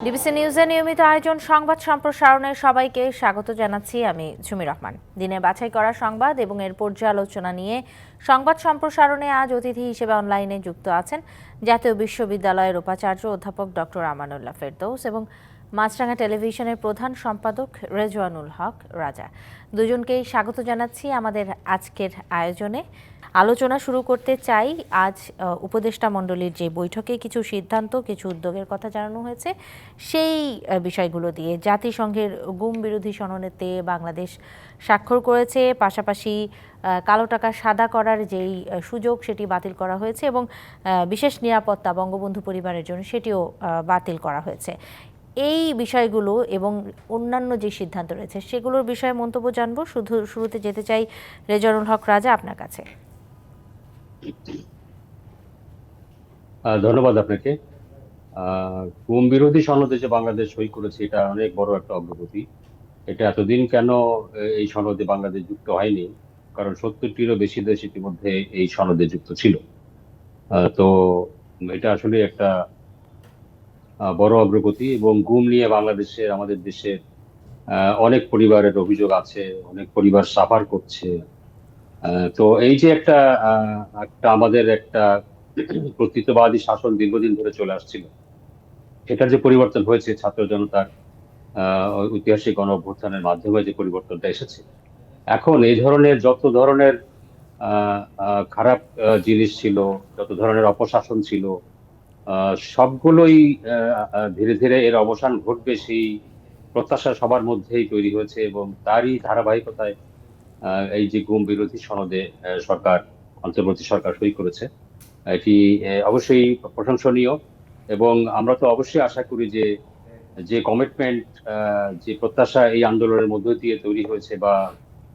DBC নিউজের নিয়মিত আয়োজন সংবাদ সম্প্রসারণে সবাইকে স্বাগত জানাচ্ছি আমি ঝুমি রহমান। দিনে বাছাই করা সংবাদ এবং এর পর্যালোচনা নিয়ে সংবাদ সম্প্রসারণে আজ অতিথি হিসেবে অনলাইনে যুক্ত আছেন জাতীয় বিশ্ববিদ্যালয়ের উপাচার্য অধ্যাপক ডক্টর আমানুল্লাহ ফেরদৌস এবং মাছরাঙা টেলিভিশনের প্রধান সম্পাদক রেজওয়ানুল হক রাজা। দুজনকেই স্বাগত জানাচ্ছি আমাদের আজকের আয়োজনে। আলোচনা শুরু করতে চাই আজ উপদেষ্টা মণ্ডলীর যে বৈঠকে কিছু সিদ্ধান্ত, কিছু উদ্যোগের কথা জানানো হয়েছে, সেই বিষয়গুলো দিয়ে। জাতিসংঘের গুম বিরোধী সননেতে বাংলাদেশ স্বাক্ষর করেছে, পাশাপাশি কালো টাকা সাদা করার যেই সুযোগ সেটি বাতিল করা হয়েছে এবং বিশেষ নিরাপত্তা, বঙ্গবন্ধু পরিবারের জন্য সেটিও বাতিল করা হয়েছে। এই বিষয়গুলো এবং অন্যান্য যে সিদ্ধান্ত রয়েছে, সেগুলোর বিষয়ে মন্তব্য জানব। শুধু, শুরুতে যেতে চাই রেজানুল হক রাজা আপনার কাছে। ধন্যবাদ আপনাকে। গুম বিরোধী সনদে যে বাংলাদেশ সই করেছে, এটা অনেক বড় একটা অগ্রগতি। এটা এতদিন কেন এই সনদে বাংলাদেশ যুক্ত হয়নি? কারণ সত্তরটিরও বেশি দেশ ইতিমধ্যে এই সনদে যুক্ত ছিল। তো এটা আসলে একটা বড় অগ্রগতি এবং গুম নিয়ে বাংলাদেশের, আমাদের দেশের অনেক পরিবারের অভিযোগ আছে, অনেক পরিবার সাফার করছে। তো এই যে একটা একটা আমাদের একটা কর্তৃত্ববাদী শাসন দীর্ঘদিন ধরে চলে আসছিল, সেটার যে পরিবর্তন হয়েছে, ছাত্র জনতার ঐতিহাসিক গণ অভ্যুত্থানের মাধ্যমে যে পরিবর্তনটা এসেছে, এখন এই ধরনের যত ধরনের খারাপ জিনিস ছিল, যত ধরনের অপশাসন ছিল সবগুলোই ধীরে ধীরে এর অবসান ঘটবে সেই প্রত্যাশা সবার মধ্যেই তৈরি হয়েছে এবং তারই ধারাবাহিকতায় এই যে গুম বিরোধী সনদে সরকার, অন্তর্বর্তী সরকার সই করেছে। এটি অবশ্যই প্রশংসনীয় এবং আমরা তো অবশ্যই আশা করি যে যে কমিটমেন্ট যে প্রত্যাশা এই আন্দোলনের মধ্য দিয়ে তৈরি হয়েছে বা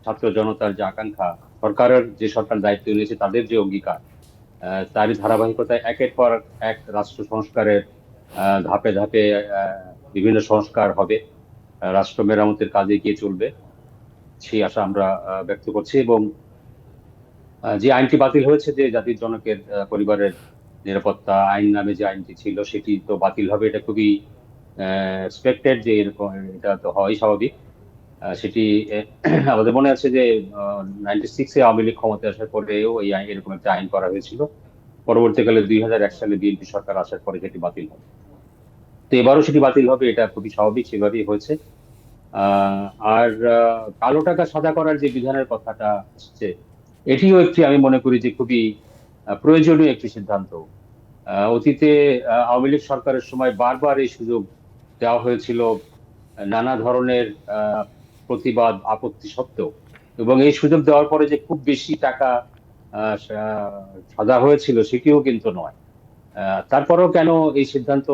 ছাত্র জনতার যে আকাঙ্ক্ষা, সরকারের যে সরকার দায়িত্ব নিয়েছে তাদের যে অঙ্গীকার তারই ধারাবাহিকতায় একের পর এক রাষ্ট্র সংস্কারের ধাপে ধাপে বিভিন্ন সংস্কার হবে রাষ্ট্র মেরামতের কাজে গিয়ে চলবে, সেই আশা আমরা ব্যক্ত করছি এবং যে আইনটি বাতিল হয়েছে যে জাতির জনকের পরিবারের নিরাপত্তা আইন নামে যে আইনটি ছিল সেটি তো বাতিল হবে, এটা খুবই এক্সপেক্টেড যে এরকম, এটা তো হওয়াই স্বাভাবিক। সেটি আমাদের মনে আছে যে নাইনটি সিক্সে আওয়ামী লীগ ক্ষমতায় আসার পরেও এই আইন এরকম একটা আইন করা হয়েছিল। পরবর্তীকালে দুই হাজার এক সালে বিএনপি সরকার আসার পরে সেটি বাতিল হবে তো এবারও সেটি বাতিল হবে, এটা খুবই স্বাভাবিক, সেভাবেই হয়েছে। আর কালো টাকা সাদা করার যে বিধানের কথাটা আসছে, এটিও একটি আমি মনে করি যে খুবই প্রয়োজনীয় একটি সিদ্ধান্ত। অতীতে আওয়ামী লীগ সরকারের সময় বারবার এই সুযোগ দেওয়া হয়েছিল। নানা ধরনের প্রতিবাদ আপত্তি সত্ত্বেও। এবং এই সুযোগ দেওয়ার পরে যে খুব বেশি টাকা আহ, সা- সাদা হয়েছিল সেটিও কিন্তু নয়। তারপরেও কেন এই সিদ্ধান্ত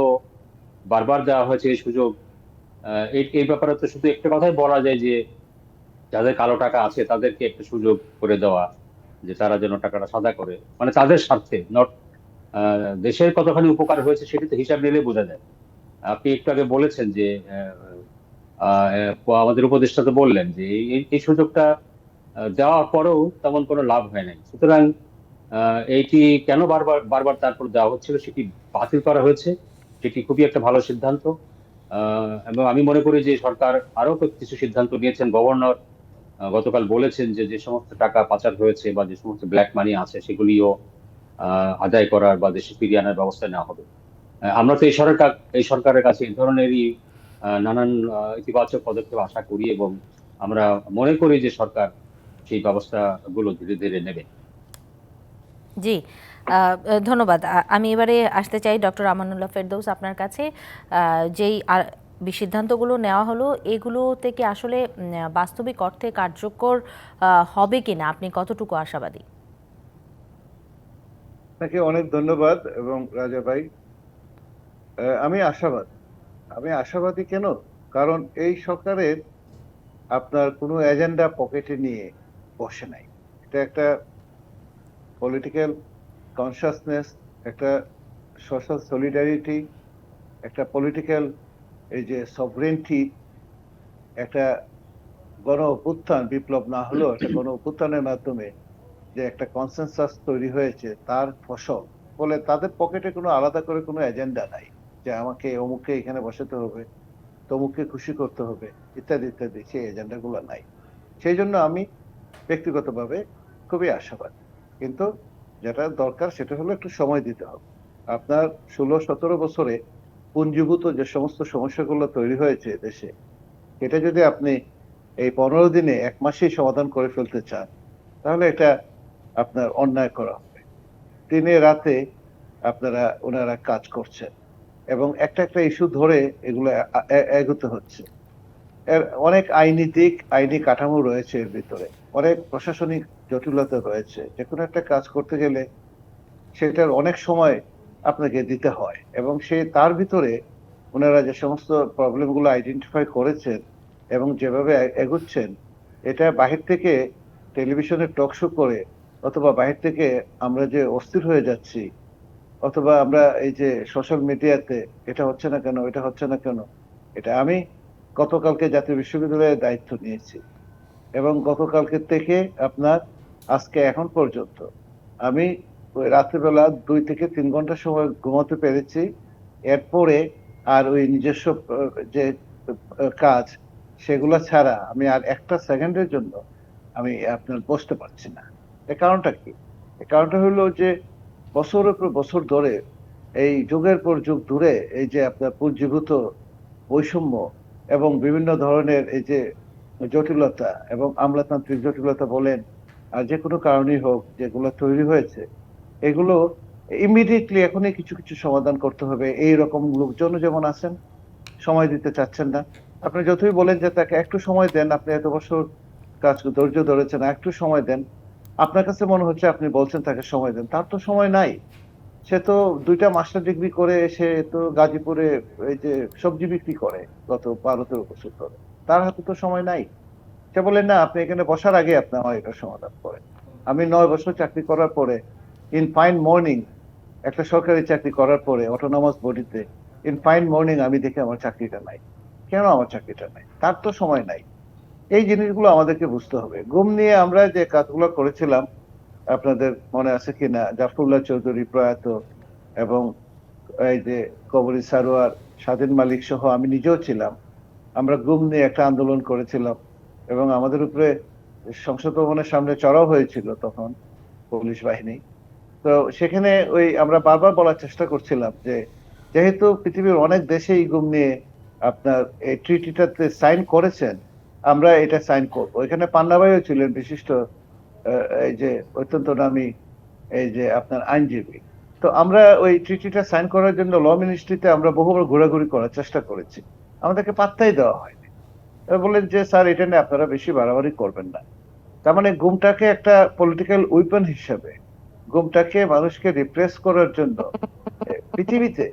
বারবার দেওয়া হয়েছে এই সুযোগ? এই ব্যাপারে তো শুধু একটা কথাই বলা যায় যে যাদের কালো টাকা আছে তাদেরকে একটা সুযোগ করে দেওয়া যে তারা যেন টাকাটা সাদা করে। মানে তাদের স্বার্থে নট দেশের কতখানি উপকার হয়েছে সেটি তো হিসাব নিলে বোঝা যায়। আপনি একটু আগে বলেছেন যে আমাদের উপদেষ্টা তো বললেন যে এই সুযোগটা দেওয়ার পরেও তেমন কোনো লাভ হয় নাই। সুতরাং এইটি কেন বারবার বারবার তারপর দেওয়া হচ্ছিল সেটি বাতিল করা হয়েছে। সেটি খুবই একটা ভালো সিদ্ধান্ত। এবং আমি মনে করি যে সরকার আরও কিছু সিদ্ধান্ত নিয়েছেন। গভর্নর গতকাল বলেছেন যে যে সমস্ত টাকা পাচার হয়েছে বা যে সমস্ত ব্ল্যাক মানি আছে সেগুলিও আদায় করার বা দেশে ফিরিয়ে আনার ব্যবস্থা নেওয়া হবে। আমরা তো এই সরকার, এই সরকারের কাছে এই ধরনেরই নানান আহ, ইতিবাচক পদক্ষেপ আশা করি এবং আমরা মনে করি যে সরকার সেই ব্যবস্থাগুলো ধীরে ধীরে নেবে। জি আহ, ধন্যবাদ। আমি এবারে আসতে চাই ডক্টর আমানুল্লাহ ফেরদৌস আপনার কাছে। আহ, যেই সিদ্ধান্তগুলো নেওয়া হলো এগুলো থেকে আসলে বাস্তবিক অর্থে কার্যকর আহ, হবে কিনা? আপনি কতটুকু আশাবাদী? আপনাকে অনেক ধন্যবাদ এবং রাজা ভাই। আমি আশাবাদ আমি আশাবাদী কেন? কারণ এই সরকারের আপনার কোনো এজেন্ডা পকেটে নিয়ে বসে নাই। এটা একটা পলিটিক্যাল কনসাসনেস একটা সোশ্যাল সলিডারিটি একটা পলিটিক্যাল এই যে সভরেন্টি একটা গণ অভ্যুত্থান, বিপ্লব না হলেও একটা গণ অভ্যুত্থানের মাধ্যমে যে একটা কনসেনসাস তৈরি হয়েছে, তার ফসল। ফলে তাদের পকেটে কোনো আলাদা করে কোনো এজেন্ডা নাই। যে আমাকে অমুককে এখানে বসাতে হবে, তমুককে খুশি করতে হবে, ইত্যাদি ইত্যাদি, সেই এজেন্ডাগুলো নাই। সেই জন্য আমি ব্যক্তিগতভাবে খুবই আশাবাদ। কিন্তু যেটা দরকার সেটা হলো একটু সময় দিতে হবে। আপনার ষোলো, সতেরো বছরে পুঞ্জীভূত যে সমস্ত সমস্যাগুলো তৈরি হয়েছে দেশে এটা যদি আপনি এই পনেরো দিনে এক মাসেই সমাধান করে ফেলতে চান, তাহলে এটা আপনার অন্যায় করা হবে। দিনে রাতে আপনারা ওনারা কাজ করছেন। এবং একটা একটা ইস্যু ধরে এগুলো এগোতে হচ্ছে। এর অনেক আইনি দিক, আইনি কাঠামো রয়েছে এর ভিতরে। অনেক প্রশাসনিক জটিলতা রয়েছে। যে কোনো একটা কাজ করতে গেলে সেটার অনেক সময় আপনাকে দিতে হয় এবং সে তার ভিতরে ওনারা যে সমস্ত প্রবলেমগুলো আইডেন্টিফাই করেছেন এবং যেভাবে এগোচ্ছেন, এটা বাহির থেকে টেলিভিশনে টক শো করে অথবা বাহির থেকে আমরা যে অস্থির হয়ে যাচ্ছি অথবা আমরা এই যে সোশ্যাল মিডিয়াতে এটা হচ্ছে না কেন, এটা হচ্ছে না কেন, এটা আমি গতকালকে জাতীয় বিশ্ববিদ্যালয়ের দায়িত্ব নিয়েছি। এবং গতকালকে থেকে আপনার আজকে এখন পর্যন্ত আমি ওই রাত্রিবেলা দুই থেকে তিন ঘণ্টা সময় ঘুমাতে পেরেছি। এরপরে আর ওই নিজস্ব যে কাজ সেগুলো ছাড়া আমি আর একটা সেকেন্ডের জন্য আমি আপনার বসতে পারছি না। এর কারণটা কি? এর কারণটা হলো যে বছরের পর বছর ধরে এই যুগের পর যুগ ধরে এই যে আপনার পুঞ্জীভূত বৈষম্য এবং বিভিন্ন ধরনের এই যে জটিলতা এবং আমলাতান্ত্রিক জটিলতা বলেন, আর যে কোনো কারণেই হোক যেগুলো তৈরি হয়েছে, এগুলো ইমিডিয়েটলি এখনই কিছু কিছু সমাধান করতে হবে। এই রকম লোকজনও যেমন আছেন, সময় দিতে চাচ্ছেন না। আপনি যতই বলেন যে তাকে একটু সময় দেন, আপনি এত বছর কাজ ধৈর্য ধরেছেন, একটু সময় দেন আপনার কাছে মনে হচ্ছে আপনি বলছেন তাকে সময় দেন। তার তো সময় নাই। সে তো দুইটা মাস্টার ডিগ্রি করে সে তো গাজীপুরে এই যে সবজি বিক্রি করে গত বারো তেরো বছর ধরে। তার হাতে তো সময় নাই। সে বলেন না, আপনি এখানে বসার আগে আপনি আমার এটা সমাধান করেন। আমি নয় বছর চাকরি করার পরে ইন ফাইন মর্নিং একটা সরকারি চাকরি করার পরে অটোনমাস বডিতে ইন ফাইন মর্নিং আমি দেখি আমার চাকরিটা নাই। কেন আমার চাকরিটা নাই? তার তো সময় নাই। এই জিনিসগুলো আমাদেরকে বুঝতে হবে। ঘুম নিয়ে আমরা যে কাজগুলো করেছিলাম, আপনাদের মনে আছে কিনা? জাফরুল্লাহ চৌধুরী প্রয়াত এবং এই যে কবরী সারোয়ার, স্বাধীন মালিক সহ আমি নিজেও ছিলাম। আমরা গুম নিয়ে একটা আন্দোলন করেছিলাম এবং আমাদের উপরে সংসদ ভবনের সামনে চড়াও হয়েছিল তখন পুলিশ বাহিনী। তো সেখানে ওই আমরা বারবার বলার চেষ্টা করছিলাম যে, যেহেতু পৃথিবীর অনেক দেশে এই গুম নিয়ে আপনার এই ট্রিটিটাতে সাইন করেছেন আমরা এটা সাইন করব। এখানে পান্নাবাইও ছিলেন বিশিষ্ট এই যে অত্যন্ত নামী এই যে আপনার আইনজীবী। তো আমরা ওই ট্রিটিটা সাইন করার জন্য ল মিনিস্ট্রিতে আমরা বহুবার ঘোরাঘুরি করার চেষ্টা করেছি। আমাদেরকে পাত্তাই দেওয়া হয়নি। বললেন যে, স্যার, এটা নিয়ে আপনারা বেশি বাড়াবাড়ি করবেন না। তার মানে গুমটাকে একটা পলিটিক্যাল উইপন হিসেবে, গুমটাকে মানুষকে রিপ্লেস করার জন্য পৃথিবীতে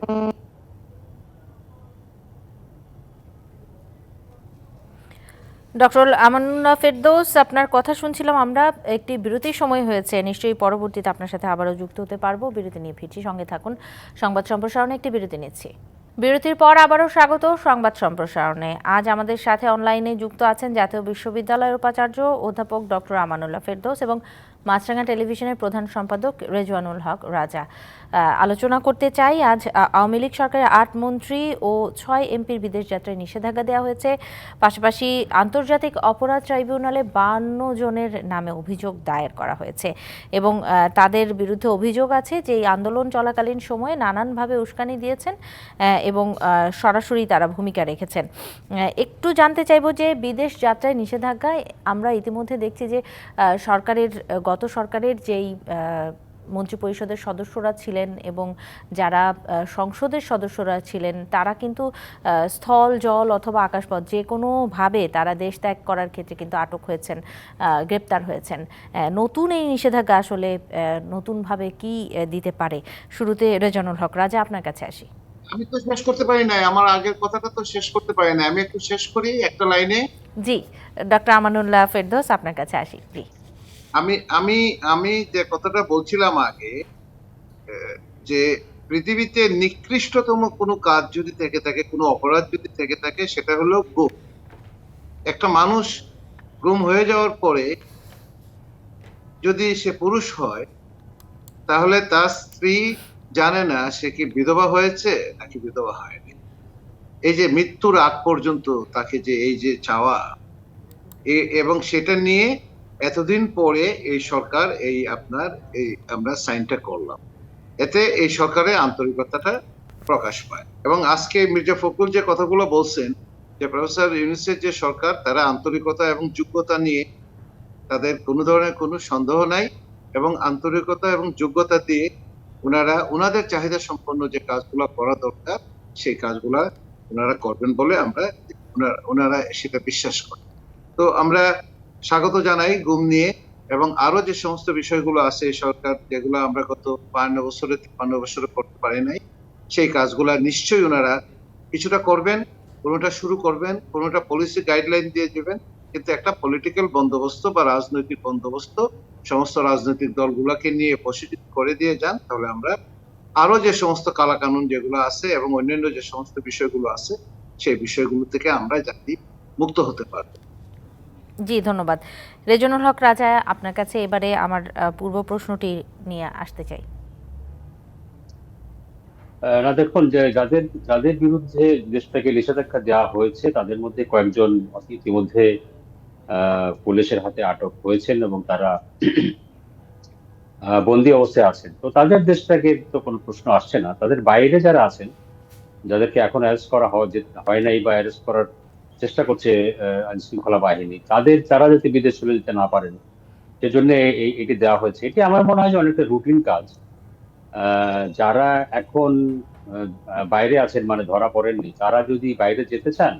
ডক্টর আমানুল্লাহ ফেরদৌস আপনার কথা শুনছিলাম আমরা, একটি বিরতির সময় হয়েছে। নিশ্চয়ই পরবর্তীতে আপনার সাথে আবারও যুক্ত হতে পারব। বিরতি নিয়ে ফিরছি, সঙ্গে থাকুন। সংবাদ সম্প্রসারণে একটি বিরতি নিচ্ছি। বিরতির পর আবারও স্বাগত সংবাদ সম্প্রসারণে। আজ আমাদের সাথে অনলাইনে যুক্ত আছেন জাতীয় বিশ্ববিদ্যালয়ের উপাচার্য অধ্যাপক ডক্টর আমানুল্লাহ ফেরদৌস এবং মাছরাঙা টেলিভিশনের প্রধান সম্পাদক রেজওয়ানুল হক রাজা। আলোচনা করতে চাই। আজ আওয়ামী লীগ সরকারের আট মন্ত্রী ও ছয় এমপির বিদেশ যাত্রায় নিষেধাজ্ঞা দেওয়া হয়েছে। পাশাপাশি আন্তর্জাতিক অপরাধ ট্রাইব্যুনালে বান্ন জনের নামে অভিযোগ দায়ের করা হয়েছে এবং তাদের বিরুদ্ধে অভিযোগ আছে যে এই আন্দোলন চলাকালীন সময়ে নানানভাবে উস্কানি দিয়েছেন এবং সরাসরি তারা ভূমিকা রেখেছেন। একটু জানতে চাইব যে বিদেশ যাত্রায় নিষেধাজ্ঞায় আমরা ইতিমধ্যে দেখছি যে সরকারের, গত সরকারের যেই আহ, মন্ত্রী পরিষদের সদস্যরা ছিলেন এবং যারা সংসদের সদস্যরা ছিলেন তারা কিন্তু স্থল জল অথবা আকাশপথ যে কোনোভাবে তারা দেশ ত্যাগ করার ক্ষেত্রে কিন্তু আটক হয়েছেন গ্রেপ্তার হয়েছেন। নতুন এই নিষেধাজ্ঞা আসলে নতুনভাবে কি দিতে পারে? শুরুতে রেজানুল হক রাজা আপনার কাছে আসি। আমি তো শেষ করতে পারি নাই আমার আগের কথাটা তো শেষ করতে পারি না আমি একটু শেষ করি একটা লাইনে। জি ডক্টর আমানুল্লাহ ফেরদৌস আপনার কাছে আসি জি। আমি আমি আমি যে কথাটা বলছিলাম আগে যে পৃথিবীতে নিকৃষ্টতম কোনো কাজ যদি থেকে থাকে, কোনো অপরাধ যদি থেকে থাকে, সেটা হলো গুম। একটা মানুষ গুম হয়ে যাওয়ার পরে যদি সে পুরুষ হয়, তাহলে তার স্ত্রী জানে না সে কি বিধবা হয়েছে নাকি বিধবা হয়নি। এই যে মৃত্যুর আগ পর্যন্ত তাকে যে, এই যে চাওয়া এবং সেটা নিয়ে এতদিন পরে এই সরকার এই আপনার এই আমরা সাইনটা করলাম। এতে এই সরকারের আন্তরিকতাটা প্রকাশ পায়। এবং আজকে মির্জা ফখরুল যে কথাগুলো বলছেন, যে প্রফেসর ইউনিসের যে সরকার, তারা আন্তরিকতা এবং যোগ্যতা নিয়ে তাদের কোনো ধরনের কোনো সন্দেহ নাই এবং আন্তরিকতা এবং যোগ্যতা দিয়ে ওনারা ওনাদের চাহিদা সম্পন্ন যে কাজগুলো করা দরকার, সেই কাজগুলা ওনারা করবেন বলে আমরা ওনারা- সেটা বিশ্বাস করেন। তো আমরা স্বাগত জানাই গুম নিয়ে এবং আরও যে সমস্ত বিষয়গুলো আছে সরকার, যেগুলো আমরা গত বান্ন বছরে, তিপ্পান্ন বছরে করতে পারি নাই, সেই কাজগুলা নিশ্চয়ই ওনারা কিছুটা করবেন, কোনোটা শুরু করবেন, কোনোটা পলিসি গাইডলাইন দিয়ে দেবেন, কিন্তু একটা পলিটিক্যাল বন্দোবস্ত বা রাজনৈতিক বন্দোবস্ত, সমস্ত রাজনৈতিক দলগুলোকে নিয়ে পজিটিভ করে দিয়ে যান, তাহলে আমরা আরও যে সমস্ত কালাকানুন যেগুলো আছে এবং অন্যান্য যে সমস্ত বিষয়গুলো আছে, সেই বিষয়গুলো থেকে আমরা জাতি মুক্ত হতে পারব। জি, ধন্যবাদ। রেজনুল হক রাজা, আপনার কাছে এবারে আমার পূর্ব প্রশ্নটি নিয়ে আসতে চাই। না দেখুন যে যাদের যাদের বিরুদ্ধে দেশটাকে নিষেধাজ্ঞা দেওয়া হয়েছে, তাদের মধ্যে কয়েকজন ইতিমধ্যে পুলিশের হাতে আটক হয়েছেন এবং তারা বন্দি অবস্থায় আছেন। তো তাদের দেশটাকে তো কোনো প্রশ্ন আসছে না। তাদের বাইরে যারা আছেন, যাদেরকে এখন অ্যারেস্ট করা হয় হয় নাই বা অ্যারেস্ট করার চেষ্টা করছে আইন শৃঙ্খলা বাহিনী। তাদের, তারা যাতে বিদেশ চলে যেতে না পারেন, সেজন্য এটি দেওয়া হয়েছে। এটি আমার মনে হয় যে অনেকটা রুটিন কাজ। যারা এখন বাইরে আছেন মানে ধরা পড়েননি, তারা যদি বাইরে যেতে চান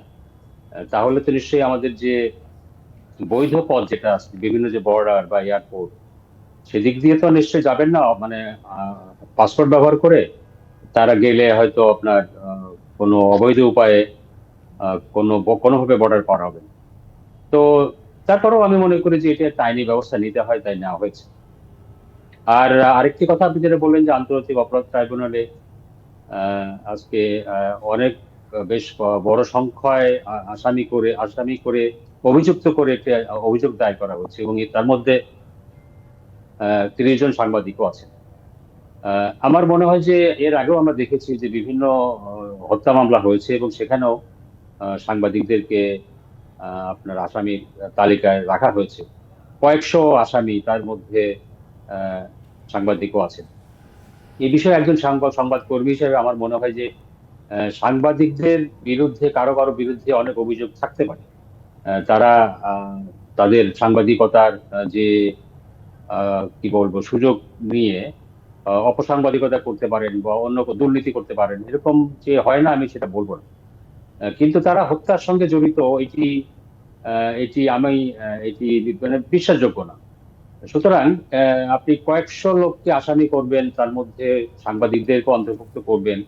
তাহলে তো নিশ্চয়ই আমাদের যে বৈধ পথ যেটা আছে, বিভিন্ন যে বর্ডার বা এয়ারপোর্ট সেদিক দিয়ে তো নিশ্চয়ই যাবেন না মানে পাসপোর্ট ব্যবহার করে। তারা গেলে হয়তো আপনার কোনো অবৈধ উপায়ে কোনো কোনোভাবে বর্ডার পার হবে তো তারপরেও আমি মনে করি যে এটা আইনি ব্যবস্থা নিতে হয়, তাই নেওয়া হয়েছে। আর আরেকটি কথা আপনি যেটা বললেন যে আন্তর্জাতিক অপরাধ ট্রাইব্যুনালে আজকে অনেক বেশ বড় সংখ্যায় আসামি করে আসামি করে, অভিযুক্ত করে একটি অভিযোগ দায়ের করা হচ্ছে এবং তার মধ্যে তিরিশ জন সাংবাদিকও আছেন। আমার মনে হয় যে এর আগেও আমরা দেখেছি যে বিভিন্ন হত্যা মামলা হয়েছে এবং সেখানেও সাংবাদিকদেরকে আপনার আসামির তালিকায় রাখা হয়েছে। কয়েকশো আসামি তার মধ্যে সাংবাদিকও আছেন। এই বিষয়ে একজন সংবাদ সংবাদকর্মী হিসেবে আমার মনে হয় যে সাংবাদিকদের বিরুদ্ধে, কারও কারও বিরুদ্ধে অনেক অভিযোগ থাকতে পারে। তারা তাদের সাংবাদিকতার যে কি বলব, সুযোগ নিয়ে অপসাংবাদিকতা করতে পারেন বা অন্য দুর্নীতি করতে পারেন, এরকম যে হয় না, আমি সেটা বলব না। কিন্তু তারা হত্যার সঙ্গে জড়িত, এটি এটি আমি এটি মানে বিশ্বাসযোগ্য না। সুতরাং আপনি কয়েকশো লোককে আসামি করবেন, তার মধ্যে সাংবাদিকদেরকে অন্তর্ভুক্ত করবেন,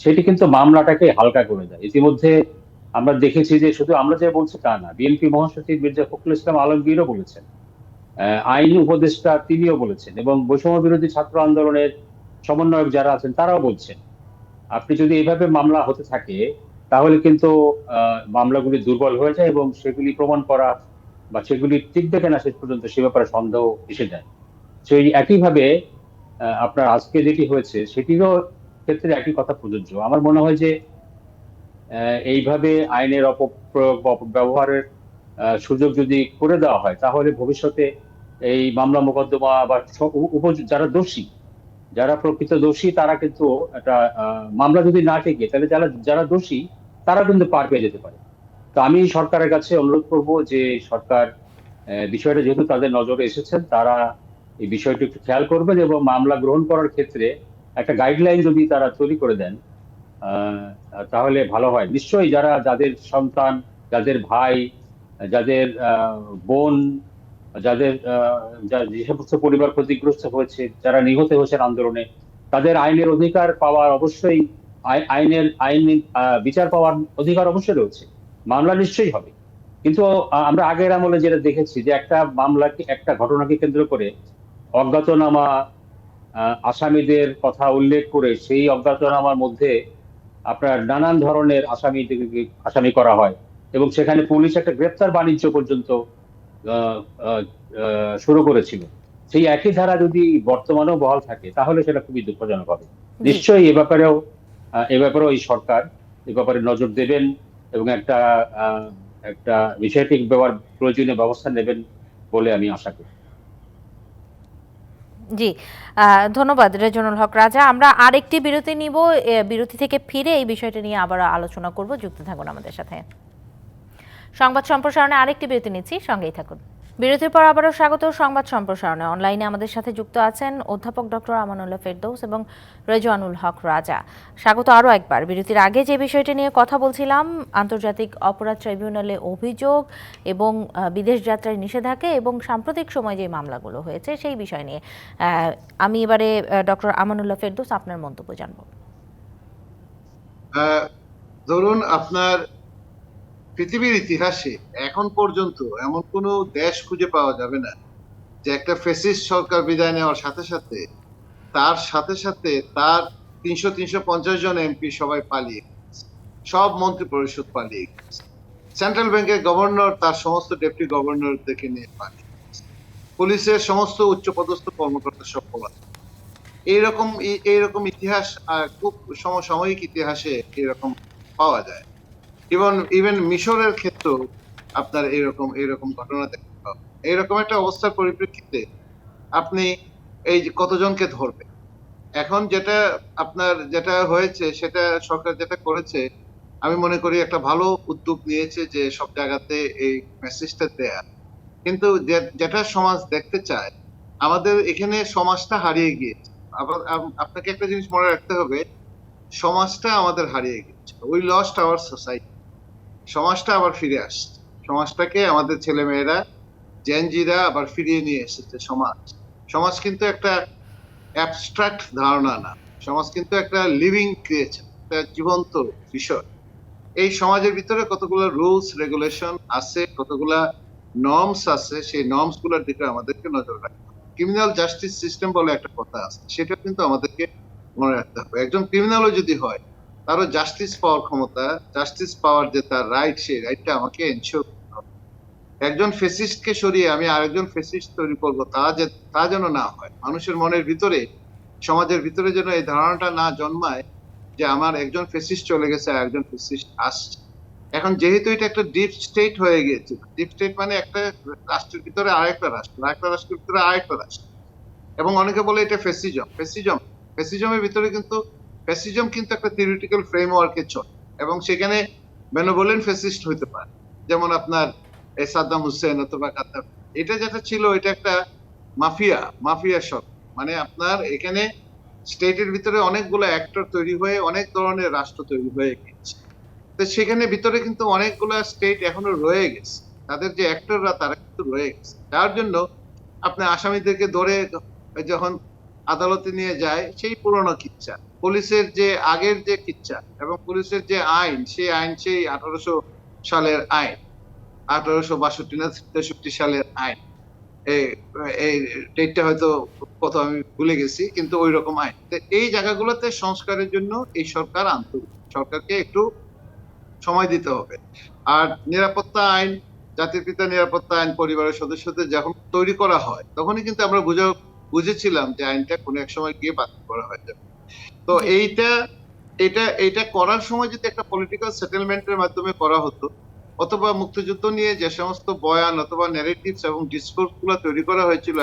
সেটি কিন্তু মামলাটাকে হালকা করে দেয়। ইতিমধ্যে আমরা দেখেছি যে শুধু আমরা যে বলছি তা না, বিএনপি মহাসচিব মির্জা ফখরুল ইসলাম আলমগীরও বলেছেন আইন উপদেষ্টা তিনিও বলেছেন, এবং বৈষম্য বিরোধী ছাত্র আন্দোলনের সমন্বয়ক যারা আছেন, তারাও বলছেন, আপনি যদি এইভাবে মামলা হতে থাকে তাহলে কিন্তু মামলাগুলি দুর্বল হয়ে যায় এবং সেগুলি প্রমাণ করা বা সেগুলি টিকবে কিনা শেষ পর্যন্ত সে ব্যাপারে সন্দেহ এসে যায়। সেই একইভাবে আপনার আজকে যেটি হয়েছে সেটিরও ক্ষেত্রে একই কথা প্রযোজ্য। আমার মনে হয় যে এইভাবে আইনের অপপ্রয়োগ বা অপব্যবহারের আহ, সুযোগ যদি করে দেওয়া হয় তাহলে ভবিষ্যতে এই মামলা মোকদ্দমা বা যারা দোষী যারা প্রকৃত দোষী তারা কিন্তু একটা মামলা যদি না টেকে তাহলে যারা যারা দোষী তারা কিন্তু পার পেয়ে যেতে পারে। তো আমি সরকারের কাছে অনুরোধ করব যে সরকার বিষয়টা যেহেতু তাদের নজরে এসেছেন তারা এই বিষয়টি একটু খেয়াল করবেন এবং মামলা গ্রহণ করার ক্ষেত্রে একটা গাইডলাইন যদি তারা তৈরি করে দেন তাহলে ভালো হয়। নিশ্চয়ই যারা, যাদের সন্তান, যাদের ভাই, যাদের বোন, যাদের যা- সমস্ত পরিবার ক্ষতিগ্রস্ত হয়েছে, যারা নিহত হয়েছেন আন্দোলনে, তাদের আইনের অধিকার পাওয়ার অবশ্যই আইনের আইন বিচার পাওয়ার অধিকার অবশ্যই রয়েছে। মামলা নিশ্চয়ই হবে। কিন্তু আমরা আগের আমলে যেটা দেখেছি যে একটা মামলাকে একটা ঘটনাকে কেন্দ্র করে অজ্ঞাতনামা আসামিদের কথা উল্লেখ করে সেই অজ্ঞাতনামার মধ্যে আপনার নানান ধরনের আসামি আসামি করা হয়। এবং সেখানে পুলিশ একটা গ্রেপ্তার বাণিজ্য পর্যন্ত আহ, আহ, আহ, শুরু করেছিল। সেই একই ধারা যদি বর্তমানেও বহাল থাকে তাহলে সেটা খুবই দুঃখজনক হবে। নিশ্চয়ই এ ব্যাপারেও এ ব্যাপারেও এই সরকার এ ব্যাপারে নজর দেবেন এবং একটা একটা বিষয়টিক ব্যবহার প্রয়োজনীয় ব্যবস্থা নেবেন বলে আমি আশা করি। জি ধন্যবাদ রেজনুল হক রাজা। আমরা আরেকটি বিরতি নিব বিরতি থেকে ফিরে এই বিষয়টি নিয়ে আবার আলোচনা করব। যুক্ত থাকুন আমাদের সাথে। সংবাদ সম্প্রসারণে আরেকটি বিরতি নিচ্ছি, সঙ্গেই থাকুন। বিরতির পর আবারও স্বাগত সংবাদ সম্প্রসারণে। অনলাইনে আমাদের সাথে যুক্ত আছেন অধ্যাপক ডক্টর আমানুল্লাহ ফেরদৌস এবং রেজওয়ানুল হক রাজা। স্বাগত আরও একবার। বিরতির আগে যে বিষয়টি নিয়ে কথা বলছিলাম, আন্তর্জাতিক অপরাধ ট্রাইব্যুনালে অভিযোগ এবং বিদেশ যাত্রায় নিষেধাজ্ঞা এবং সাম্প্রতিক সময় যে মামলাগুলো হয়েছে সেই বিষয় নিয়ে আমি এবারে ডক্টর আমানুল্লাহ ফেরদৌস আপনার মন্তব্য জানব। ধরুন আপনার পৃথিবীর ইতিহাসে এখন পর্যন্ত এমন কোনো দেশ খুঁজে পাওয়া যাবে না যে একটা ফেসিস সরকার বিদায় নেওয়ার সাথে সাথে তার সাথে সাথে তার তিনশো তিনশো পঞ্চাশ জন এমপি সবাই পালিয়ে সব মন্ত্রী পরিষদ পালিয়ে সেন্ট্রাল ব্যাংকের গভর্নর তার সমস্ত ডেপুটি গভর্নরদেরকে নিয়ে পালিয়ে পুলিশের সমস্ত উচ্চপদস্থ কর্মকর্তা সব পলাতক এইরকম এই- এইরকম ইতিহাস খুব সমসাময়িক ইতিহাসে এরকম পাওয়া যায়। ইভেন ইভেন মিশরের ক্ষেত্রেও আপনার এরকম এরকম ঘটনা দেখতে পাবেন এইরকম একটা অবস্থার পরিপ্রেক্ষিতে আপনি এই কতজনকে ধরবেন? এখন যেটা আপনার যেটা হয়েছে, সেটা সরকার যেটা করেছে, আমি মনে করি একটা ভালো উদ্যোগ নিয়েছে যে সব জায়গাতে এই মেসেজটা দেয়া। কিন্তু যেটা সমাজ দেখতে চায়, আমাদের এখানে সমাজটা হারিয়ে গিয়েছে। আপনাকে একটা জিনিস মনে রাখতে হবে, সমাজটা আমাদের হারিয়ে গিয়েছে। উই লস্ট আওয়ার সোসাইটি সমাজটা আবার ফিরে আসছে। সমাজটাকে আমাদের ছেলেমেয়েরা জেনজিরা আবার ফিরিয়ে নিয়ে এসেছে সমাজ। সমাজ কিন্তু একটা অ্যাবস্ট্রাক্ট ধারণা না। সমাজ কিন্তু একটা লিভিং ক্রিয়েচার একটা জীবন্ত বিষয়। এই সমাজের ভিতরে কতগুলো রুলস রেগুলেশন আছে, কতগুলা নর্মস আছে, সেই নর্মসগুলোর দিকে আমাদেরকে নজর রাখতে হবে। ক্রিমিনাল জাস্টিস সিস্টেম বলে একটা কথা আছে সেটা কিন্তু আমাদেরকে মনে রাখতে হবে। একজন ক্রিমিনালও যদি হয় তারও জাস্টিস পাওয়ার ক্ষমতা জাস্টিস পাওয়ার যে তার রাইট সেই রাইটটা আমাকে এনশিওর একজন ফেসিস্টকে সরিয়ে আমি আরেকজন ফেসিস্ট তৈরি করব, তা যে তা যেন না হয়। মানুষের মনের ভিতরে, সমাজের ভিতরে যেন এই ধারণাটা না জন্মায় যে আমার একজন ফেসিস্ট চলে গেছে আর একজন ফেসিস্ট আসছে। এখন যেহেতু এটা একটা ডিপ স্টেট হয়ে গিয়েছে ডিপ স্টেট মানে একটা রাষ্ট্রের ভিতরে আরেকটা রাষ্ট্র, আরেকটা রাষ্ট্রের ভিতরে আরেকটা রাষ্ট্র। এবং অনেকে বলে এটা ফেসিজম ফেসিজম ফেসিজমের ভিতরে কিন্তু ফ্যাসিজম কিন্তু একটা থিওরিটিক্যাল ফ্রেমওয়ার্কে চলে এবং সেখানে বেনভোলেন্ট ফ্যাসিস্ট হইতে পারে। যেমন আপনার সাদ্দাম হুসেন অথবা কাদ্দাফি। এটা যেটা ছিল, এটা একটা মাফিয়া মাফিয়া সব মানে আপনার এখানে স্টেটের ভিতরে অনেকগুলো অ্যাক্টর তৈরি হয়ে, অনেক ধরনের রাষ্ট্র তৈরি হয়ে গেছে তো সেখানে ভিতরে কিন্তু অনেকগুলো স্টেট এখনও রয়ে গেছে। তাদের যে অ্যাক্টররা তারা কিন্তু রয়ে গেছে। যার জন্য আপনি আসামিদেরকে ধরে যখন আদালতে নিয়ে যায়, সেই পুরনো কিচ্ছা। পুলিশের যে আগের যে কিচ্ছা এবং পুলিশের যে আইন, সেই আইন সেই আঠারোশো সালের আইন, আঠারোশো বাষট্টি না তেষট্টি সালের আইন। এই ডেটটা হয়তো কত আমি ভুলে গেছি, কিন্তু ওই রকম আইন এই জায়গাগুলোতে সংস্কারের জন্য এই সরকার আন্তরিক। সরকারকে একটু সময় দিতে হবে। আর নিরাপত্তা আইন, জাতির পিতা নিরাপত্তা আইন, পরিবারের সদস্যদের যখন তৈরি করা হয়, তখনই কিন্তু আমরা বুঝে, বুঝেছিলাম যে আইনটা কোনো এক সময় গিয়ে বাতিল করা হয়ে যাবে। তো। এইটা এটা এটা করার সময় যদি একটা পলিটিক্যাল সেটেলমেন্টের মাধ্যমে করা হতো অথবা মুক্তিযুদ্ধ নিয়ে যে সমস্ত বয়ান অথবা ন্যারেটিভস এবং ডিসকোর্সগুলো তৈরি করা হয়েছিল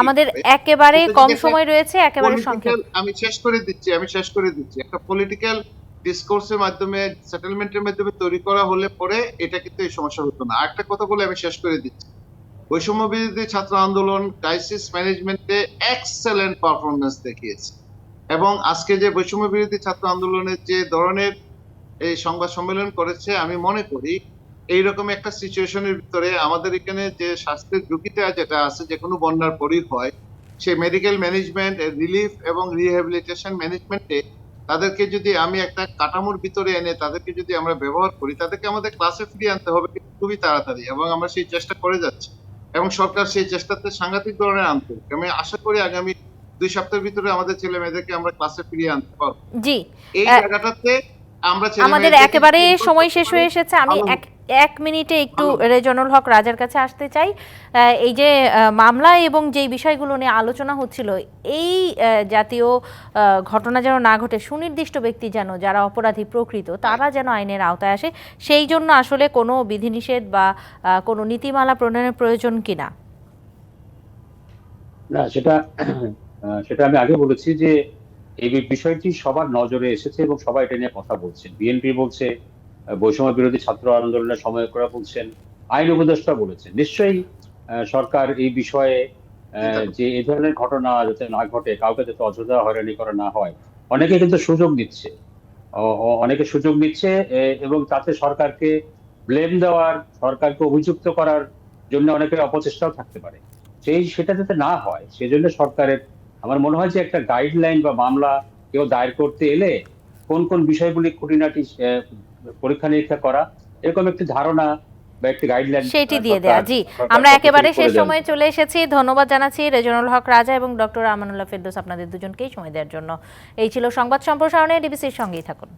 আমাদের একেবারে কম সময় রয়েছে একেবারে সংক্ষেপ। আমি শেষ করে দিচ্ছি আমি শেষ করে দিচ্ছি। একটা পলিটিক্যাল ডিসকোর্সের মাধ্যমে সেটেলমেন্টের মাধ্যমে তৈরি করা হলে পরে এটা কিন্তু এই সমস্যা হতো না। একটা কথা বলে আমি শেষ করে দিচ্ছি। বৈষম্য বিরোধী ছাত্র আন্দোলন ক্রাইসিস ম্যানেজমেন্টে এক্সেলেন্ট পারফরমেন্স দেখিয়েছে। এবং আজকে যে বৈষম্য বিরোধী ছাত্র আন্দোলনের যে ধরনের এই সংবাদ সম্মেলন করেছে, আমি মনে করি এইরকম একটা সিচুয়েশনের ভিতরে আমাদের এখানে যে স্বাস্থ্যের ঝুঁকিটা যেটা আছে, যে কোনো বন্যার পরই হয় সেই মেডিকেল ম্যানেজমেন্ট রিলিফ এবং রিহ্যাবিলিটেশন ম্যানেজমেন্টে তাদেরকে যদি আমি একটা কাঠামোর ভিতরে এনে তাদেরকে যদি আমরা ব্যবহার করি, তাদেরকে আমাদের ক্লাসে ফিরিয়ে আনতে হবে খুবই তাড়াতাড়ি এবং আমরা সেই চেষ্টা করে যাচ্ছি এবং সরকার সেই চেষ্টাতে সাংঘাতিক ধরনের আনতে আমি আশা করি আগামী দুই সপ্তাহের ভিতরে আমাদের ছেলে মেয়েদেরকে আমরা ক্লাসে ফিরিয়ে আনতে পারব। জি এই জায়গাটাতে আমরা ছেলে আমাদের একেবারে সময় শেষ হয়ে এসেছে। আমি এক এক মিনিটে একটু রেজনুল হক রাজার কাছে আসতে চাই। আহ, এই যে মামলা এবং যেই বিষয়গুলো নিয়ে আলোচনা হচ্ছিল এই আহ, জাতীয় আহ, ঘটনা যেন না ঘটে সুনির্দিষ্ট ব্যক্তি যেন যারা অপরাধী প্রকৃত তারা যেন আইনের আওতায় আসে সেই জন্য আসলে কোনো বিধিনিষেধ বা আহ, কোনো নীতিমালা প্রণয়নের প্রয়োজন কিনা? না সেটা সেটা আমি আগে বলেছি যে এই বিষয়টি সবার নজরে এসেছে এবং সবাই এটা নিয়ে কথা বলছেন। বিএনপি বলছে বৈষম্য বিরোধী ছাত্র আন্দোলনের সময় করা বলছেন, আইন উপদেষ্টা বলেছেন। নিশ্চয়ই সরকার এই বিষয়ে যে এই ধরনের ঘটনা যাতে না ঘটে, কাউকে যাতে অযথা হয়রানি করা না হয়, অনেকে কিন্তু সুযোগ নিচ্ছে। অনেকে সুযোগ নিচ্ছে এবং তাতে সরকারকে ব্লেম দেওয়ার, সরকারকে অভিযুক্ত করার জন্য অনেকের অপচেষ্টাও থাকতে পারে। সেই, সেটা যাতে না হয়, সেজন্য সরকারের আমার মনে হয় যে একটা গাইডলাইন বা মামলা কেউ দায়ের করতে এলে কোন কোন বিষয়গুলি খুঁটিনাটি পরীক্ষা নিরীক্ষা করা এরকম একটি ধারণা বা একটি গাইডলাইন সেটি দিয়ে দেয়া জি আমরা একেবারে শেষ সময়ে চলে এসেছি। ধন্যবাদ জানাচ্ছি রেজনুল হক রাজা এবং ডক্টর আমানুল্লাহ ফেরদোস আপনাদের দুজনকেই সময় দেওয়ার জন্য। এই ছিল সংবাদ সম্প্রসারণে ডিবিসির সঙ্গেই থাকুন।